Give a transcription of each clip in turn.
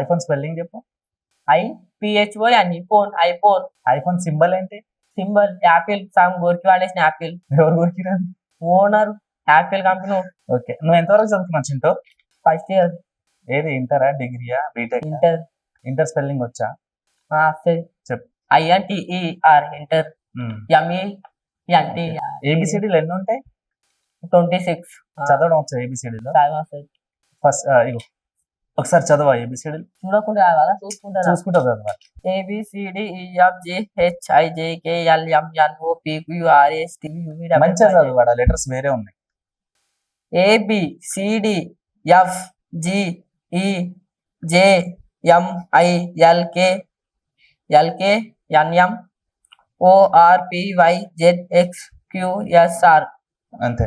IPhone spelling చెప్పు. I P H O అని phone iPhone iPhone. Symbol ఏంటి? సింబల్ యాపిల్ సమ్ గోరికి వాడేసిన యాపిల్. ఎవరు కొరికిరాదు ఓనర్ యాపిల్ కంపెనీ. ఓకే నువ్వు ఎంతవరకు చదువుతున్నావు చింటూ? First year. ఏది ఇంటరా డిగ్రీయా బీటెక్ ఇంటర్. ఇంటర్ స్పెల్లింగ్ వచ్చా? చెప్పు. I N T E R inter. M E N T ఏబిసిడీలు ఎన్ని ఉంటాయి? Twenty six. చదవడం వచ్చా ఏబిసిడీలో ఫస్ట్ ఇగో ఒకసారి చదవా ఏబిసిడీలు చూడకుండా చదవాలా చూసుకుంటా చూసుకుంటా చదవా. A B C D E F G H I J K L M N O P Q R S T మంచిగా చదువు వాడు లెటర్స్ వేరే ఉన్నాయి. AB C D F G E J M I L K L K N M O R P Y Z X Q S R అంతే.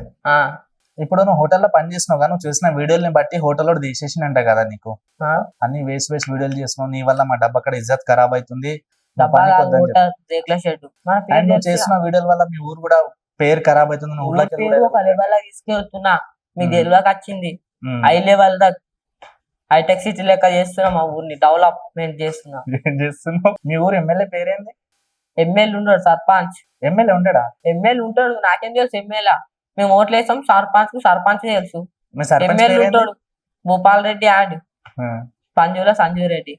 ఇప్పుడు నువ్వు హోటల్లో పని చేసినావు కానీ నువ్వు చూసిన వీడియోని బట్టి హోటల్లో తీసేసినంట కదా నీకు. అన్ని వేస్ట్ వేస్ట్ వీడియోలు చేస్తున్నావు నీ వల్ల మా డబ్బు అక్కడ ఇజ్జత్ ఖరాబ్ అవుతుంది మా నువ్వు చేసిన వీడియోల వల్ల మీ ఊరు కూడా పేరు ఖరాబ్ అవుతుంది నువ్వు తీసుకెళ్తున్నా. మ్మ్. తెలియక వచ్చింది. హై లెవెల్ దా హైటెక్ సిటీ లెక్క చేస్తున్నాం మా ఊరిని డెవలప్మెంట్ చేస్తున్నాం. ఏం చేస్తున్నావు? మీ ఊరు ఎమ్మెల్యే పేరేంది? ఎమ్మెల్యే ఉన్నాడు సర్పంచ్. ఎమ్మెల్యే ఉండడా? ఎమ్మెల్యే ఉంటాడు నాకేం తెలుసు ఎమ్మెల్యే. మేము ఓట్లు వేసాం సర్పంచ్కు సర్పంచ్ తెలుసు. ఎమ్మెల్యే ఉంటాడు. భూపాల్ రెడ్డి ఆ. పంజుల సంజీవ్ రెడ్డి.